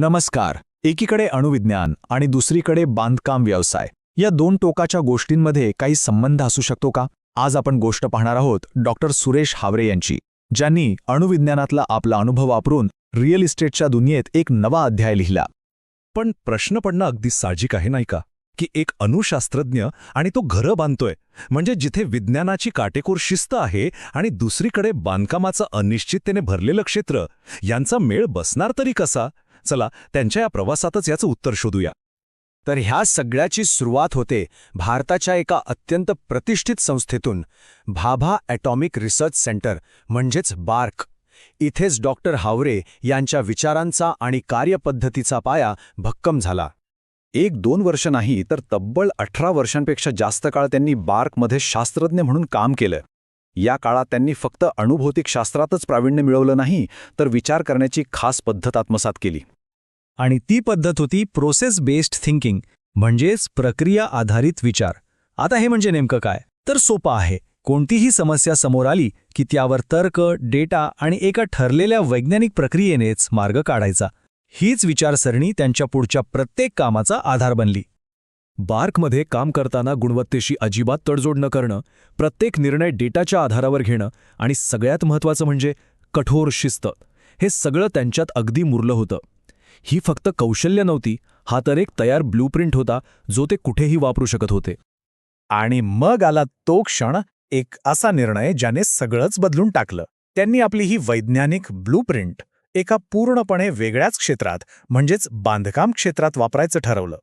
नमस्कार. एकीकडे अणुविज्ञान आणि दुसरीकडे बांधकाम व्यवसाय. या दोन टोकाच्या गोष्टींमध्ये काही संबंध असू शकतो का? आज आपण गोष्ट पाहणार आहोत डॉक्टर सुरेश हावरे यांची ज्यांनी अणुविज्ञानातला आपला अनुभव वापरून रिअल इस्टेटच्या दुनियेत एक नवा अध्याय लिहिला. पण प्रश्न पडणं अगदी साहजिक आहे नाही का? की एक अणुशास्त्रज्ञ आणि तो घरं बांधतोय. म्हणजे जिथे विज्ञानाची काटेकोर शिस्त आहे आणि दुसरीकडे बांधकामाचं अनिश्चिततेने भरलेलं क्षेत्र यांचा मेळ बसणार तरी कसा? चला त्यांच्या या प्रवासातच याचं उत्तर शोधूया. तर ह्या सगळ्याची सुरुवात होते भारताच्या एका अत्यंत प्रतिष्ठित संस्थेतून भाभा ॲटॉमिक रिसर्च सेंटर म्हणजेच बार्क. इथेच डॉक्टर हावरे यांच्या विचारांचा आणि कार्यपद्धतीचा पाया भक्कम झाला. एक दोन वर्ष नाही तर तब्बल अठरा वर्षांपेक्षा जास्त काळ त्यांनी बार्कमध्ये शास्त्रज्ञ म्हणून काम केलं. या काळात त्यांनी फक्त अणुभौतिक शास्त्रातच प्रावीण्य मिळवलं नाही तर विचार करण्याची खास पद्धत आत्मसात केली. आणि ती पद्धत होती प्रोसेस बेस्ड थिंकिंग म्हणजेच प्रक्रिया आधारित विचार. आता हे म्हणजे नेमकं काय? तर सोपं आहे. कोणतीही समस्या समोर आली की त्यावर तर्क डेटा आणि एका ठरलेल्या वैज्ञानिक प्रक्रियेनेच मार्ग काढायचा. हीच विचारसरणी त्यांच्या पुढच्या प्रत्येक कामाचा आधार बनली. बार्कमध्ये काम करताना गुणवत्तेशी अजिबात तडजोड न करणं प्रत्येक निर्णय डेटाच्या आधारावर घेणं आणि सगळ्यात महत्त्वाचं म्हणजे कठोर शिस्त. हे सगळं त्यांच्यात अगदी मुरलं होतं. ही फक्त कौशल्य नव्हती हा तर एक तयार ब्लूप्रिंट होता जो ते कुठेही वापरू शकत होते. आणि मग आला तो क्षण एक असा निर्णय ज्याने सगळंच बदलून टाकलं. त्यांनी आपली ही वैज्ञानिक ब्लूप्रिंट एका पूर्णपणे वेगळ्याच क्षेत्रात म्हणजेच बांधकाम क्षेत्रात वापरायचं ठरवलं.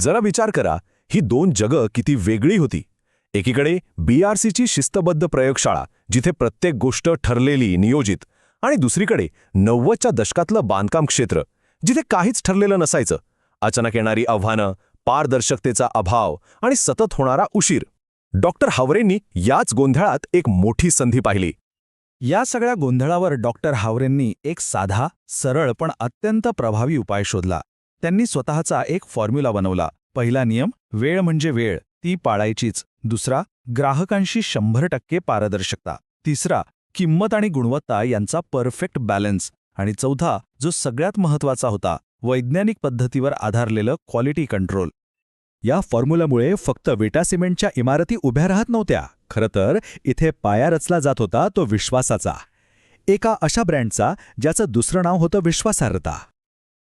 जरा विचार करा ही दोन जगं किती वेगळी होती. एकीकडे बीआरसीची शिस्तबद्ध प्रयोगशाळा जिथे प्रत्येक गोष्ट ठरलेली नियोजित आणि दुसरीकडे नव्वदच्या दशकातलं बांधकाम क्षेत्र जिथे काहीच ठरलेलं नसायचं. अचानक येणारी आव्हानं पारदर्शकतेचा अभाव आणि सतत होणारा उशीर. डॉक्टर हावरेंनी याच गोंधळात एक मोठी संधी पाहिली. या सगळ्या गोंधळावर डॉक्टर हावरेंनी एक साधा सरळ पण अत्यंत प्रभावी उपाय शोधला. त्यांनी स्वतःचा एक फॉर्म्युला बनवला. पहिला नियम वेळ म्हणजे वेळ ती पाळायचीच. दुसरा ग्राहकांशी शंभर टक्के पारदर्शकता. तिसरा किंमत आणि गुणवत्ता यांचा परफेक्ट बॅलन्स. आणि चौथा जो सगळ्यात महत्त्वाचा होता वैज्ञानिक पद्धतीवर आधारलेलं क्वालिटी कंट्रोल या फॉर्म्युलामुळे फक्त विटा सिमेंटच्या इमारती उभ्या राहत नव्हत्या. खरं तर इथे पाया रचला जात होता तो विश्वासाचा. एका अशा ब्रँडचा ज्याचं दुसरं नाव होतं विश्वासार्हता.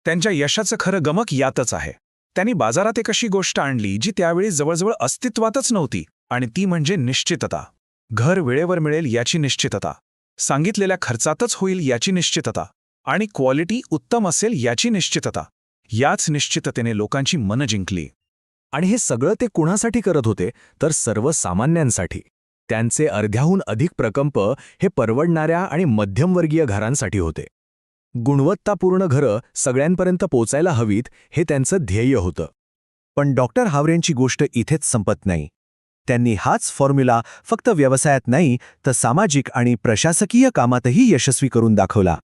त्यांच्या यशाचं खरं गमक यातच आहे. त्यांनी बाजारात एक अशी गोष्ट आणली जी त्यावेळी जवळजवळ अस्तित्वातच नव्हती आणि ती म्हणजे निश्चितता. घर वेळेवर मिळेल याची निश्चितता. सांगितलेल्या खर्चातच होईल याची निश्चितता. आणि क्वालिटी उत्तम असेल याची निश्चितता. याच निश्चिततेने लोकांची मनं जिंकली. आणि हे सगळं ते कुणासाठी करत होते? तर सर्वसामान्यांसाठी. त्यांचे अर्ध्याहून अधिक प्रकल्प हे परवडणाऱ्या आणि मध्यमवर्गीय घरांसाठी होते. गुणवत्तापूर्ण घरं सगळ्यांपर्यंत पोचायला हवीत हे त्यांचं ध्येय होतं. पण डॉक्टर हावरेंची गोष्ट इथेच संपत नाही. त्यांनी हाच फॉर्म्युला फक्त व्यवसायात नाही तर सामाजिक आणि प्रशासकीय कामातही यशस्वी करून दाखवला.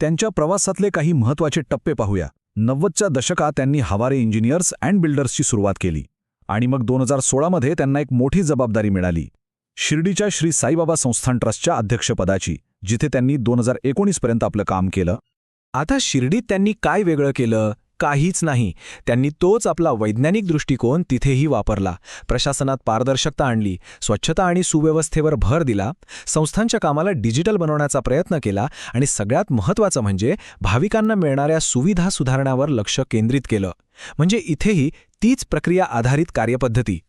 त्यांच्या प्रवासातले काही महत्त्वाचे टप्पे पाहूया. नव्वदच्या दशकात त्यांनी हवारे इंजिनियर्स अँड बिल्डर्सची सुरुवात केली आणि मग दोन हजार सोळामध्ये त्यांना एक मोठी जबाबदारी मिळाली. शिर्डीच्या श्री साईबाबा संस्थान ट्रस्टच्या अध्यक्षपदाची. जिथे त्यांनी दोन हजार एकोणीसपर्यंत आपलं काम केलं. आता शिर्डीत त्यांनी काय वेगळं केलं? काहीच नाही. त्यांनी तोच आपला वैज्ञानिक दृष्टिकोन तिथेही वापरला. प्रशासनात पारदर्शकता आणली स्वच्छता आणि सुव्यवस्थेवर भर दिला संस्थांच्या कामाला डिजिटल बनवण्याचा प्रयत्न केला आणि सगळ्यात महत्त्वाचं म्हणजे भाविकांना मिळणाऱ्या सुविधा सुधारण्यावर लक्ष केंद्रित केलं. म्हणजे इथेही तीच प्रक्रिया आधारित कार्यपद्धती.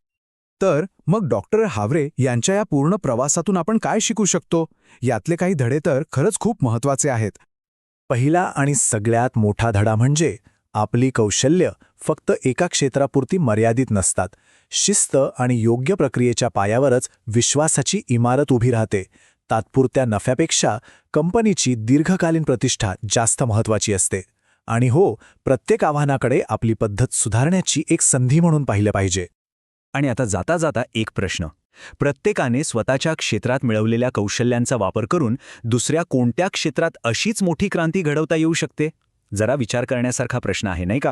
तर मग डॉक्टर हावरे यांच्या या पूर्ण प्रवासातून आपण काय शिकू शकतो? यातले काही धडे तर खरंच खूप महत्त्वाचे आहेत. पहिला आणि सगळ्यात मोठा धडा म्हणजे आपली कौशल्य फक्त एका क्षेत्रापुरती मर्यादित नसतात. शिस्त आणि योग्य प्रक्रियेच्या पायावरच विश्वासाची इमारत उभी राहते. तात्पुरत्या नफ्यापेक्षा कंपनीची दीर्घकालीन प्रतिष्ठा जास्त महत्वाची असते. आणि हो प्रत्येक आव्हानाकडे आपली पद्धत सुधारण्याची एक संधी म्हणून पाहिलं पाहिजे. आणि आता जाता जाता एक प्रश्न. प्रत्येकाने स्वतःच्या क्षेत्रात मिळवलेल्या कौशल्यांचा वापर करून दुसऱ्या कोणत्या क्षेत्रात अशीच मोठी क्रांती घडवता येऊ शकते? जरा विचार करण्यासारखा प्रश्न आहे नाही का?